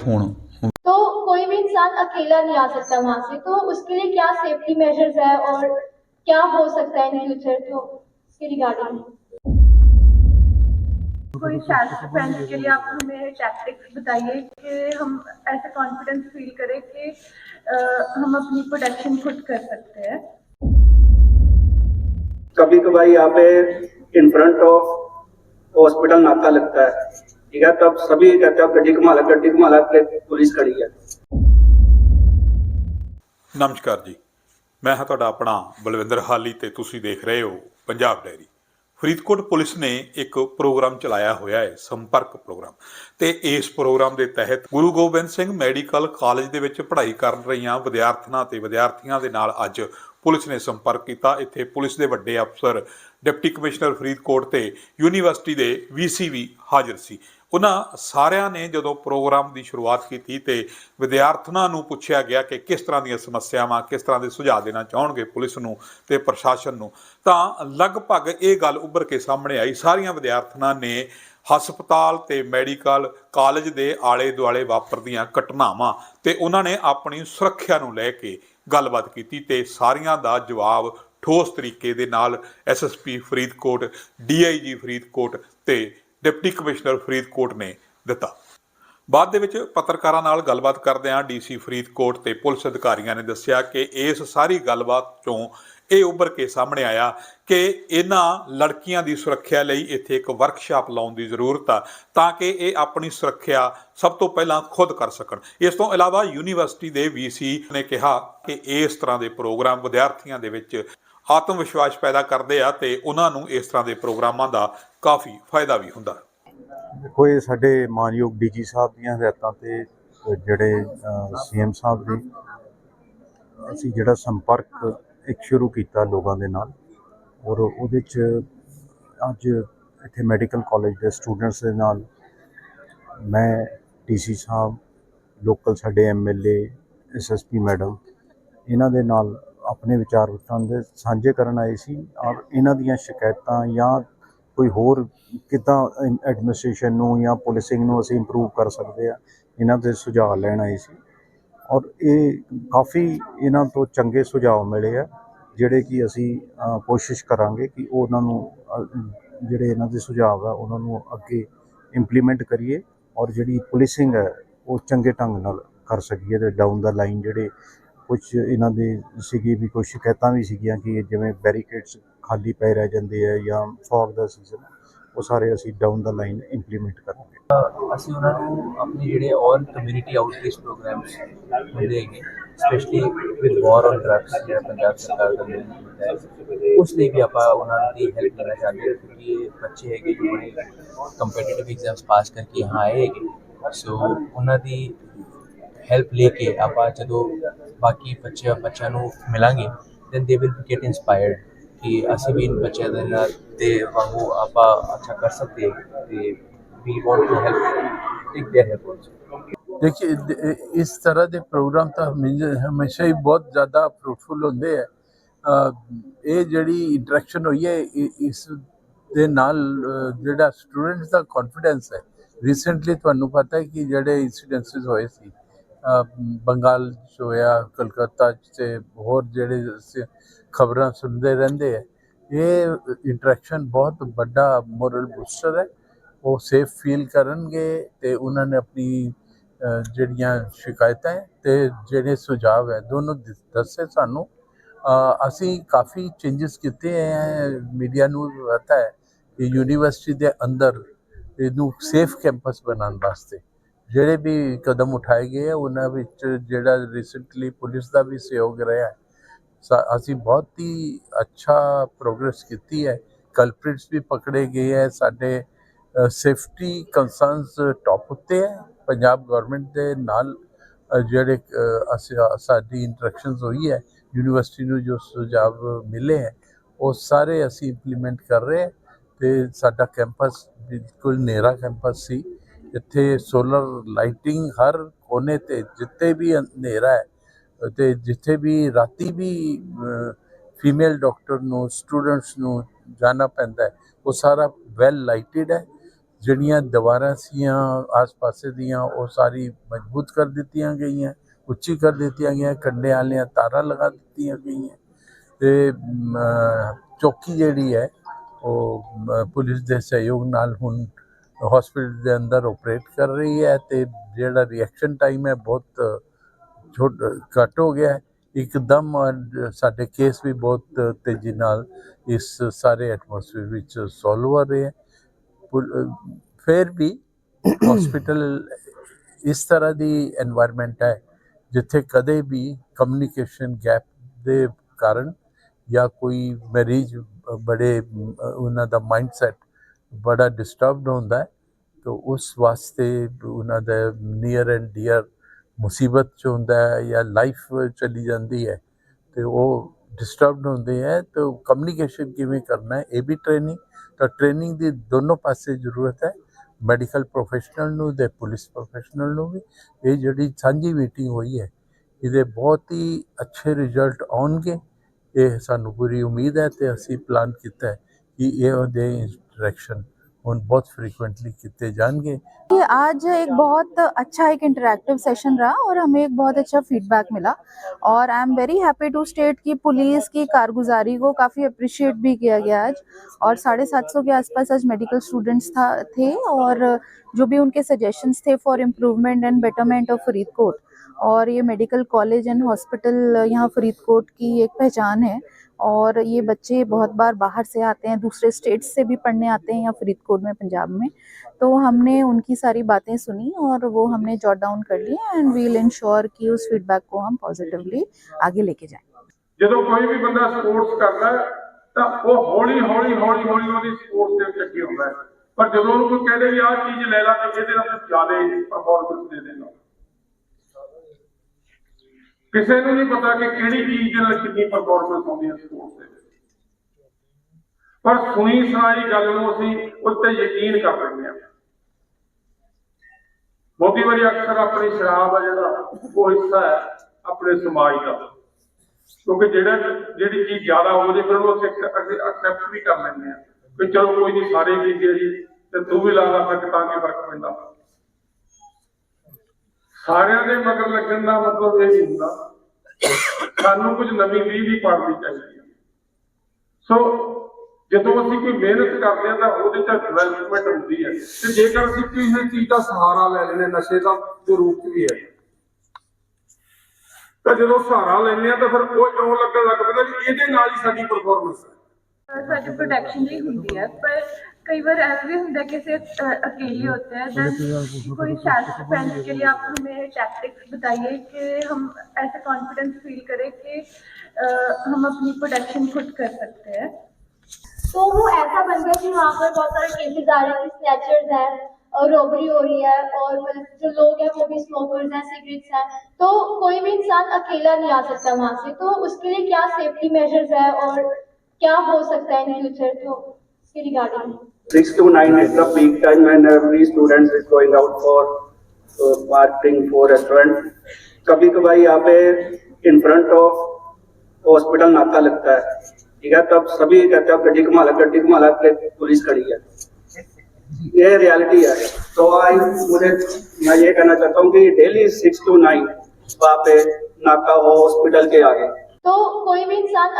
ਹੋਣ तो कोई भी इंसान अकेला नहीं आ सकता वहाँ से। तो उसके लिए क्या सेफ्टी मेजर्स है और क्या हो सकता है इन फ्यूचर तो इसके रिगार्डिंग कोई सेल्फ डिफेंस के लिए आप हमें टैक्टिक्स बताइए कि हम ऐसे कॉन्फिडेंस फील करें कि अ, हम अपनी प्रोटेक्शन खुद कर सकते हैं। कभी कभार यहाँ पे इन फ्रंट ऑफ़ हॉस्पिटल नाका लगता है। ठीक है तब सभी कहते हैं गड्डी घुमा गड्डी घुमा के पुलिस खड़ी है ਨਮਸਕਾਰ ਜੀ ਮੈਂ ਹਾਂ ਤੁਹਾਡਾ ਆਪਣਾ ਬਲਵਿੰਦਰ ਹਾਲੀ ਤੇ ਤੁਸੀਂ ਦੇਖ ਰਹੇ ਹੋ ਪੰਜਾਬ ਡੈਰੀ ਫਰੀਦਕੋਟ ਪੁਲਿਸ ਨੇ ਇੱਕ ਪ੍ਰੋਗਰਾਮ ਚਲਾਇਆ ਹੋਇਆ ਹੈ ਸੰਪਰਕ ਪ੍ਰੋਗਰਾਮ ਤੇ ਇਸ ਪ੍ਰੋਗਰਾਮ ਦੇ ਤਹਿਤ ਗੁਰੂ ਗੋਬਿੰਦ ਸਿੰਘ ਮੈਡੀਕਲ ਕਾਲਜ ਦੇ ਵਿੱਚ ਪੜ੍ਹਾਈ ਕਰ ਰਹੀਆਂ ਵਿਦਿਆਰਥਣਾਂ ਤੇ ਵਿਦਿਆਰਥੀਆਂ ਦੇ ਨਾਲ ਅੱਜ ਪੁਲਿਸ ਨੇ ਸੰਪਰਕ ਕੀਤਾ ਇੱਥੇ ਪੁਲਿਸ ਦੇ ਵੱਡੇ ਅਫਸਰ ਡਿਪਟੀ ਕਮਿਸ਼ਨਰ ਫਰੀਦਕੋਟ ਤੇ ਯੂਨੀਵਰਸਿਟੀ ਦੇ ਵੀਸੀ ਵੀ ਹਾਜ਼ਰ ਸੀ ਉਹਨਾਂ ਸਾਰਿਆਂ ਨੇ ਜਦੋਂ ਪ੍ਰੋਗਰਾਮ ਦੀ ਸ਼ੁਰੂਆਤ ਕੀਤੀ ਤੇ ਵਿਦਿਆਰਥਣਾਂ ਨੂੰ ਪੁੱਛਿਆ ਗਿਆ ਕਿ ਕਿਸ ਤਰ੍ਹਾਂ ਦੀਆਂ ਸਮੱਸਿਆਵਾਂ, ਕਿਸ ਤਰ੍ਹਾਂ ਦੇ ਸੁਝਾਅ ਦੇਣਾ ਚਾਹਣਗੇ ਪੁਲਿਸ ਨੂੰ ਤੇ ਪ੍ਰਸ਼ਾਸਨ ਨੂੰ, ਤਾਂ ਲਗਭਗ ਇਹ ਗੱਲ ਉੱਭਰ ਕੇ ਸਾਹਮਣੇ ਆਈ। ਸਾਰੀਆਂ ਵਿਦਿਆਰਥਣਾਂ ਨੇ ਹਸਪਤਾਲ ਤੇ ਮੈਡੀਕਲ ਕਾਲਜ ਦੇ ਆਲੇ ਦੁਆਲੇ ਵਾਪਰਦੀਆਂ ਘਟਨਾਵਾਂ ਤੇ ਉਹਨਾਂ ਨੇ ਆਪਣੀ ਸੁਰੱਖਿਆ ਨੂੰ ਲੈ ਕੇ ਗੱਲਬਾਤ ਕੀਤੀ ਤੇ ਸਾਰੀਆਂ ਦਾ ਜਵਾਬ ਠੋਸ ਤਰੀਕੇ ਦੇ ਨਾਲ ਐਸਐਸਪੀ ਫਰੀਦਕੋਟ ਡੀਆਈਜੀ ਫਰੀਦਕੋਟ ਤੇ ਡਿਪਟੀ ਕਮਿਸ਼ਨਰ ਫਰੀਦਕੋਟ ਨੇ ਦਿੱਤਾ। ਬਾਅਦ ਦੇ ਵਿੱਚ ਪੱਤਰਕਾਰਾਂ ਨਾਲ ਗੱਲਬਾਤ ਕਰਦਿਆਂ ਡੀਸੀ ਫਰੀਦਕੋਟ ਤੇ ਪੁਲਿਸ ਅਧਿਕਾਰੀਆਂ ਨੇ ਦੱਸਿਆ ਕਿ ਇਸ ਸਾਰੀ ਗੱਲਬਾਤ ਚੋਂ ਇਹ ਉੱਭਰ ਕੇ ਸਾਹਮਣੇ ਆਇਆ ਕਿ ਇਹਨਾਂ ਲੜਕੀਆਂ ਦੀ ਸੁਰੱਖਿਆ ਲਈ ਇੱਥੇ ਇੱਕ ਵਰਕਸ਼ਾਪ ਲਾਉਣ ਦੀ ਜ਼ਰੂਰਤ ਆ, ਤਾਂ ਕਿ ਇਹ ਆਪਣੀ ਸੁਰੱਖਿਆ ਸਭ ਤੋਂ ਪਹਿਲਾਂ ਖੁਦ ਕਰ ਸਕਣ। ਇਸ ਤੋਂ ਇਲਾਵਾ ਯੂਨੀਵਰਸਿਟੀ ਦੇ ਵੀਸੀ ਨੇ ਕਿਹਾ ਕਿ ਇਸ ਤਰ੍ਹਾਂ ਦੇ ਪ੍ਰੋਗਰਾਮ ਵਿਦਿਆਰਥੀਆਂ ਦੇ ਵਿੱਚ ਆਤਮ ਵਿਸ਼ਵਾਸ ਪੈਦਾ ਕਰਦੇ ਆ ਤੇ ਉਹਨਾਂ ਨੂੰ ਇਸ ਤਰ੍ਹਾਂ ਦੇ ਪ੍ਰੋਗਰਾਮਾਂ ਦਾ ਕਾਫੀ ਫਾਇਦਾ ਵੀ ਹੁੰਦਾ। ਦੇਖੋ, ਇਹ ਸਾਡੇ ਮਾਨਯੋਗ ਡੀਜੀ ਸਾਹਿਬ ਦੀਆਂ ਹਦਾਇਤਾਂ ਤੇ ਜਿਹੜੇ ਸੀਐਮ ਸਾਹਿਬ ਦੇ ਅਸੀਂ ਜਿਹੜਾ ਸੰਪਰਕ ਇੱਕ ਸ਼ੁਰੂ ਕੀਤਾ ਲੋਕਾਂ ਦੇ ਨਾਲ, ਔਰ ਉਹਦੇ ਚ ਅੱਜ ਇੱਥੇ ਮੈਡੀਕਲ ਕਾਲਜ ਦੇ ਸਟੂਡੈਂਟਸ ਦੇ ਨਾਲ ਮੈਂ ਡੀਸੀ ਸਾਹਿਬ, ਲੋਕਲ ਸਾਡੇ ਐਮਐਲਏ ਐਸਐਸਪੀ ਮੈਡਮ, ਇਹਨਾਂ ਦੇ ਨਾਲ ਆਪਣੇ ਵਿਚਾਰ ਵਟਾਂਦਰੇ ਸਾਂਝੇ ਕਰਨ ਆਏ ਸੀ ਔਰ ਇਹਨਾਂ ਦੀਆਂ ਸ਼ਿਕਾਇਤਾਂ ਜਾਂ ਕੋਈ ਹੋਰ ਕਿੱਦਾਂ ਐਡਮਿਨਿਸਟ੍ਰੇਸ਼ਨ ਨੂੰ ਜਾਂ ਪੁਲਿਸਿੰਗ ਨੂੰ ਅਸੀਂ ਇੰਪਰੂਵ ਕਰ ਸਕਦੇ ਆ ਇਹਨਾਂ ਦੇ ਸੁਝਾਅ ਲੈਣ ਆਏ ਸੀ। ਔਰ ਇਹ ਕਾਫੀ ਇਹਨਾਂ ਤੋਂ ਚੰਗੇ ਸੁਝਾਅ ਮਿਲੇ ਆ, ਜਿਹੜੇ ਕਿ ਅਸੀਂ ਕੋਸ਼ਿਸ਼ ਕਰਾਂਗੇ ਕਿ ਉਹ ਉਹਨਾਂ ਨੂੰ ਜਿਹੜੇ ਇਹਨਾਂ ਦੇ ਸੁਝਾਅ ਆ, ਉਹਨਾਂ ਨੂੰ ਅੱਗੇ ਇੰਪਲੀਮੈਂਟ ਕਰੀਏ ਔਰ ਜਿਹੜੀ ਪੁਲਿਸਿੰਗ ਹੈ, ਉਹ ਚੰਗੇ ਢੰਗ ਨਾਲ ਕਰ ਸਕੀਏ ਤੇ ਡਾਊਨ ਦਾ ਲਾਈਨ ਜਿਹੜੇ ਕੁਝ ਇਹਨਾਂ ਦੇ ਸੀਗੀ ਵੀ ਕੁਝ ਸ਼ਿਕਾਇਤਾਂ ਵੀ ਸੀਗੀਆਂ ਕਿ ਜਿਵੇਂ ਬੈਰੀਕੇਡਸ ਖਾਲੀ ਪਏ ਰਹਿ ਜਾਂਦੇ ਆ ਜਾਂ ਫੌਗ ਦਾ ਸੀਜ਼ਨ ਉਹ ਸਾਰੇ ਅਸੀਂ ਡਾਊਨ ਦਾ ਲਾਈਨ ਇੰਪਲੀਮੈਂਟ ਕਰਾਂਗੇ। ਅਸੀਂ ਉਹਨਾਂ ਨੂੰ ਆਪਣੇ ਜਿਹੜੇ ਔਰ ਕਮਿਊਨਿਟੀ ਆਊਟਰੀਚ ਪ੍ਰੋਗਰਾਮਸ ਹੁੰਦੇ ਹੈਗੇ specially with war on drugs ਜਿਹੜਾ ਪੰਜਾਬ ਸਰਕਾਰ ਦਾ ਹੈ, ਉਸ ਲਈ ਵੀ ਆਪਾਂ ਉਹਨਾਂ ਦੀ ਹੈਲਪ ਕਰਨਾ ਚਾਹੁੰਦੇ ਹਾਂ ਕਿਉਂਕਿ ਇਹ ਬੱਚੇ ਹੈਗੇ ਜੋ ਬੜੇ ਕੰਪੀਟੀਟਿਵ ਐਗਜ਼ਾਮਸ ਪਾਸ ਕਰਕੇ ਹਾਂ ਆਏ ਹੈਗੇ। ਸੋ ਉਹਨਾਂ ਦੀ ਹੈਲਪ ਲੈ ਕੇ ਆਪਾਂ ਜਦੋਂ ਬਾਕੀ ਬੱਚੇ ਬੱਚਿਆਂ ਨੂੰ ਮਿਲਾਂਗੇ then they will get inspired ਕਿ ਅਸੀਂ ਵੀ ਇਨ ਬੱਚਿਆਂ ਦੇ ਨਾਲ ਦੇ ਵਾਂਗੂ ਆਪਾਂ ਅੱਛਾ ਕਰ ਸਕਦੇ ਹਾਂ ਤੇ we want to help take their help also. देखिए द- इस तरह के प्रोग्राम ਤਾਂ ਹਮੇਸ਼ਾ ਹਮੇਸ਼ਾ ਹੀ ਬਹੁਤ ਜ਼ਿਆਦਾ ਫਰੂਟਫੁਲ ਹੁੰਦੇ ਆ ਅ, ਇਹ ਜਿਹੜੀ ਇੰਟਰੈਕਸ਼ਨ ਹੋਈ ਹੈ ਇ- ਇਸ ਦੇ ਨਾਲ ਅ, ਜਿਹੜਾ ਸਟੂਡੈਂਟਸ ਦਾ ਕੌਨਫੀਡੈਂਸ ਹੈ ਰੀਸੈਂਟਲੀ ਤੁਹਾਨੂੰ ਪਤਾ ਹੈ ਕਿ ਜਿਹੜੇ ਇਨਸੀਡੈਂਟਸ ਹੋਏ ਸੀ ਅ, ਬੰਗਾਲ 'ਚ ਹੋਇਆ, ਕਲਕੱਤਾ 'ਚ ਤੇ ਹੋਰ ਜਿਹੜੇ ਖਬਰਾਂ ਸੁਣਦੇ ਰਹਿੰਦੇ ਆ, ਇਹ ਇੰਟਰੈਕਸ਼ਨ ਬਹੁਤ ਵੱਡਾ ਮੋਰਲ ਬੂਸਟਰ ਹੈ। ਉਹ ਸੇਫ ਫੀਲ ਕਰਨਗੇ ਤੇ ਉਹਨਾਂ ਨੇ ਆਪਣੀ ਜਿਹੜੀਆਂ ਸ਼ਿਕਾਇਤਾਂ ਹੈ ਤੇ ਜਿਹੜੇ ਸੁਝਾਅ ਹੈ, ਦੋਨੋਂ ਦਿ- ਦੱਸੇ ਸਾਨੂੰ। ਅਸੀਂ ਕਾਫੀ ਚੇਂਜਸ ਕੀਤੇ ਹੈ ਮੀਡੀਆ ਨੂੰ ਪਤਾ ਹੈ ਕਿ ਯੂਨੀਵਰਸਿਟੀ ਦੇ ਅੰਦਰ ਇਹਨੂੰ ਸੇਫ ਕੈਂਪਸ ਬਣਾਉਣ ਵਾਸਤੇ। ਜਿਹੜੇ ਵੀ ਕਦਮ ਉਠਾਏ ਗਏ ਹੈ ਉਹਨਾਂ ਵਿੱਚ ਜਿਹੜਾ ਰੀਸੈਂਟਲੀ ਪੁਲਿਸ ਦਾ ਵੀ ਸਹਿਯੋਗ ਰਿਹਾ ਹੈ। ਅਸੀਂ ਬਹੁਤ ਹੀ ਅੱਛਾ ਪ੍ਰੋਗਰੈਸ ਕੀਤੀ ਹੈ। ਕਲਪ੍ਰਿਟਸ ਵੀ ਪਕੜੇ ਗਏ ਹੈ। ਸਾਡੇ ਸੇਫਟੀ ਕੰਸਰਨਸ ਟੌਪ ਉੱਤੇ ਹੈ। ਪੰਜਾਬ ਗਵਰਨਮੈਂਟ ਦੇ ਨਾਲ ਜਿਹੜੇ ਅਸੀਂ ਸਾਡੀ ਇੰਟਰੈਕਸ਼ਨਸ ਹੋਈ ਹੈ। ਯੂਨੀਵਰਸਿਟੀ ਨੂੰ ਜੋ ਸੁਝਾਅ ਮਿਲੇ ਹੈ, ਉਹ ਸਾਰੇ ਅਸੀਂ ਇੰਪਲੀਮੈਂਟ ਕਰ ਰਹੇ ਹਾਂ। ਤੇ ਸਾਡਾ ਕੈਂਪਸ ਬਿਲਕੁਲ ਨੇਰਾ ਕੈਂਪਸ ਸੀ। ਇੱਥੇ ਸੋਲਰ ਲਾਈਟਿੰਗ ਹਰ ਕੋਨੇ ਤੇ ਜਿੱਥੇ ਵੀ ਹਨੇਰਾ ਹੈ, ਤੇ ਜਿੱਥੇ ਵੀ ਰਾਤੀ ਵੀ ਫੀਮੇਲ ਡਾਕਟਰ ਨੂੰ ਸਟੂਡੈਂਟਸ ਨੂੰ ਜਾਣਾ ਪੈਂਦਾ ਹੈ, ਉਹ ਸਾਰਾ ਵੈਲ ਲਾਈਟਡ ਹੈ। ਜਿਹੜੀਆਂ ਦੀਵਾਰਾਂ ਸੀਆਂ, ਆਸ-ਪਾਸੇ ਦੀਆਂ, ਉਹ ਸਾਰੀ ਮਜ਼ਬੂਤ ਕਰ ਦਿੱਤੀਆਂ ਗਈਆਂ, ਉੱਚੀ ਕਰ ਦਿੱਤੀਆਂ ਗਈਆਂ ਕੰਡੇ ਵਾਲੀਆਂ ਤਾਰਾਂ ਲਗਾ ਦਿੱਤੀਆਂ ਗਈਆਂ। ਤੇ ਚੌਕੀ ਜਿਹੜੀ ਹੈ, ਉਹ ਪੁਲਿਸ ਦੇ ਸਹਿਯੋਗ ਨਾਲ ਹੁਣ ਹਸਪੀਟਲ ਦੇ ਅੰਦਰ ਆਪਰੇਟ ਕਰ ਰਹੀ ਹੈ ਤੇ ਜਿਹੜਾ ਰਿਐਕਸ਼ਨ ਟਾਈਮ ਹੈ ਬਹੁਤ ਛੋਟ, ਘਟ ਹੋ ਗਿਆ ਹੈ। ਇੱਕਦਮ ਸਾਡੇ ਕੇਸ ਵੀ ਬਹੁਤ ਤੇਜ਼ੀ ਨਾਲ ਇਸ ਸਾਰੇ ਐਟਮੋਸਫੇਅਰ ਵਿੱਚ ਸੋਲਵ ਹੋ ਰਹੇ ਹੈ। ਫਿਰ ਵੀ ਹਸਪੀਟਲ ਇਸ ਤਰ੍ਹਾਂ ਦੀ এনवायरमेंट ਹੈ ਜਿੱਥੇ ਕਦੇ ਵੀ ਕਮਿਊਨੀਕੇਸ਼ਨ ਗੈਪ ਦੇ ਕਾਰਨ ਜਾਂ ਕੋਈ ਮਰੀਜ਼ ਬੜੇ, ਉਹਨਾਂ ਦਾ ਮਾਈਂਡਸੈਟ ਬੜਾ ਡਿਸਟਰਬਡ ਹੁੰਦਾ ਹੈ, ਤਾਂ ਉਸ ਵਾਸਤੇ ਉਹਨਾਂ ਦਾ ਨੀਅਰ ਐਂਡ ਡੀਅਰ ਮੁਸੀਬਤ 'ਚ ਹੁੰਦਾ ਹੈ ਜਾਂ ਲਾਈਫ ਚਲੀ ਜਾਂਦੀ ਹੈ, ਤੇ ਉਹ ਡਿਸਟਰਬਡ ਹੁੰਦੇ ਹੈ, ਤਾਂ ਕਮਿਊਨੀਕੇਸ਼ਨ ਕਿਵੇਂ ਕਰਨਾ ਹੈ, ਇਹ ਵੀ ਟ੍ਰੇਨਿੰਗ ਤਾਂ ਟ੍ਰੇਨਿੰਗ ਦੀ ਦੋਨੋਂ ਪਾਸੇ ਜ਼ਰੂਰਤ ਹੈ ਮੈਡੀਕਲ ਪ੍ਰੋਫੈਸ਼ਨਲ ਨੂੰ ਤੇ ਪੁਲਿਸ ਪ੍ਰੋਫੈਸ਼ਨਲ ਨੂੰ ਵੀ, ਇਹ ਜਿਹੜੀ ਸਾਂਝੀ ਮੀਟਿੰਗ ਹੋਈ ਹੈ, ਇਹਦੇ ਬਹੁਤ ਹੀ ਅੱਛੇ ਰਿਜ਼ਲਟ ਆਉਣਗੇ, ਇਹ ਸਾਨੂੰ ਪੂਰੀ ਉਮੀਦ ਹੈ ਤੇ ਅਸੀਂ ਪਲਾਨ ਕੀਤਾ ਹੈ। कि ये और दे इंटरेक्शन उन बहुत फ्रीक्वेंटली कितने जाएँगे। ये आज एक बहुत अच्छा एक इंटरेक्टिव सेशन रहा और हमें एक बहुत अच्छा फीडबैक मिला और I am very happy to state की पुलिस की कारगुजारी को काफ़ी अप्रिशिएट भी किया गया आज और साढ़े सात सौ के आसपास आज मेडिकल स्टूडेंट्स था, थे और जो भी उनके सजेशंस थे for improvement and betterment of Faridkot और ये मेडिकल कॉलेज एंड हॉस्पिटल यहाँ फरीदकोट की एक पहचान है। और ये बच्चे बहुत बार बाहर से आते हैं दूसरे स्टेट्स से भी पढ़ने आते हैं यहाँ फरीदकोट में पंजाब में तो हमने उनकी सारी बातें सुनी और वो हमने जॉट डाउन कर लिए एंड वील इंश्योर कि उस फीडबैक को हम पॉजिटिवली आगे लेके जाएं ਜਦੋਂ ਕੋਈ ਵੀ ਬੰਦਾ ਸਪੋਰਟਸ ਕਰਦਾ ਹੈ, ਤਾਂ ਉਹ ਹੌਲੀ ਹੌਲੀ ਹੌਲੀ ਹੌਲੀ ਉਹਦੀ ਸਪੋਰਟਸ ਦੇ ਵਿੱਚ ਅੱਗੇ ਹੁੰਦਾ ਹੈ ਪਰ ਜਦੋਂ ਉਹਨੂੰ ਕੋਈ ਕਹਦੇ ਵੀ ਆਹ ਚੀਜ਼ ਲੈ ਲਾ ਤੇ ਇਹਦੇ ਨਾਲ ਜ਼ਿਆਦਾ ਪਰਫਾਰਮੈਂਸ ਦੇ ਦੇਣਾ ਕਿਸੇ ਨੂੰ ਨਹੀਂ ਪਤਾ ਕਿ ਕਿਹੜੀ ਚੀਜ਼ ਦੇ ਨਾਲ ਕਿੰਨੀ ਪਰਫਾਰਮੈਂਸ ਆਉਂਦੀ ਹੈ ਸਪੋਰਟਸ ਦੇ ਵਿੱਚ। ਪਰ ਸੁਣੀ ਸੁਣਾਈ ਗੱਲ ਨੂੰ ਅਸੀਂ ਉਸ ਯਕੀਨ ਕਰ ਲੈਂਦੇ ਹਾਂ। ਬਹੁਤੀ ਵਾਰੀ ਅਕਸਰ ਆਪਣੀ ਸ਼ਰਾਬ ਆ ਜਿਹੜਾ ਉਹ ਹਿੱਸਾ ਹੈ, ਆਪਣੇ ਸਮਾਜ ਦਾ। ਕਿਉਂਕਿ ਜਿਹੜਾ ਜਿਹੜੀ ਚੀਜ਼ ਜ਼ਿਆਦਾ ਹੋਵੇ ਫਿਰ ਉਹਨੂੰ ਅਸੀਂ ਐਕਸੈਪਟ ਵੀ ਕਰ ਲੈਂਦੇ ਆ ਕਿ ਚਲੋ ਕੋਈ ਨਹੀਂ ਸਾਰੇ ਪੀਂਦੇ ਆ ਜੀ ਤੇ ਤੂੰ ਵੀ ਲਾ ਲਾ ਫਿਰ ਤਾਂ ਕਿ ਫ਼ਰਕ ਪੈਂਦਾ। ਸਾਰਿਆਂ ਦੇ ਮਗਰ ਲੱਗਣ ਦਾ ਮਤਲਬ ਇਹ ਨਹੀਂ ਹੁੰਦਾ ਸਾਨੂੰ ਕੁਝ ਨਵੀਂ ਲੀਹ ਵੀ ਪੜਨੀ ਚਾਹੀਦੀ ਹੈ। ਸੋ ਜਦੋਂ ਅਸੀਂ ਕੋਈ ਮਿਹਨਤ ਕਰਦੇ ਆ ਤਾਂ ਉਹਦੇ ਚ ਡਿਵੈਲਪਮੈਂਟ ਹੁੰਦੀ ਹੈ। ਤੇ ਜੇਕਰ ਅਸੀਂ ਕਿਸੇ ਚੀਜ਼ ਦਾ ਸਹਾਰਾ ਲੈ ਲੈਂਦੇ ਨਸ਼ੇ ਦਾ ਦੇ ਰੂਪ ਵੀ ਹੈ। ਤਾਂ ਜਦੋਂ ਸਹਾਰਾ ਲੈਂਦੇ ਆ ਤਾਂ ਫਿਰ ਉਹ ਇਉਂ ਲੱਗਣ ਲੱਗ ਪੈਂਦਾ ਵੀ ਇਹਦੇ ਨਾਲ ਹੀ ਸਾਡੀ ਪਰਫਾਰਮੈਂਸ ਹੈ। ਸਾਡੀ ਪ੍ਰੋਟੈਕਸ਼ਨ ਲਈ ਹੁੰਦੀ ਹੈ, ਪਰ कई बार ऐसा भी होता है कि सिर्फ़ अकेले होते हैं। देन कोई सेल्फ डिफेंस के लिए आप हमें टैक्टिक्स बताइए कि हम ऐसे कॉन्फिडेंस फील करें कि हम अपनी प्रोटेक्शन खुद कर सकते हैं। तो वो ऐसा बन गया कि वहाँ पर बहुत सारे केसेस आ रहे हैं स्नैचर्स हैं और रॉबरी हो रही है और मतलब जो लोग हैं वो भी स्मोकर्स हैं सिगरेट्स हैं। तो कोई भी इंसान अकेला नहीं आ सकता वहाँ से। तो उसके लिए क्या सेफ्टी मेजर्स है और क्या हो सकता है इन फ्यूचर तो इसके regarding Six to nine is the peak time when every student is going out for uh, partying for restaurant. कभी कभार यहाँ पे इन फ्रंट ऑफ़ हॉस्पिटल नाका लगता है। ठीक है? तब सभी कहते हैं गड्डी घुमा ला गड्डी घुमा ला के पुलिस खड़ी है। ये रियलिटी है। तो आई मुझे मैं ये कहना चाहता हूँ कि डेली सिक्स टू नाइन वहाँ पे नाका हो हॉस्पिटल के आगे। तो कोई भी इंसान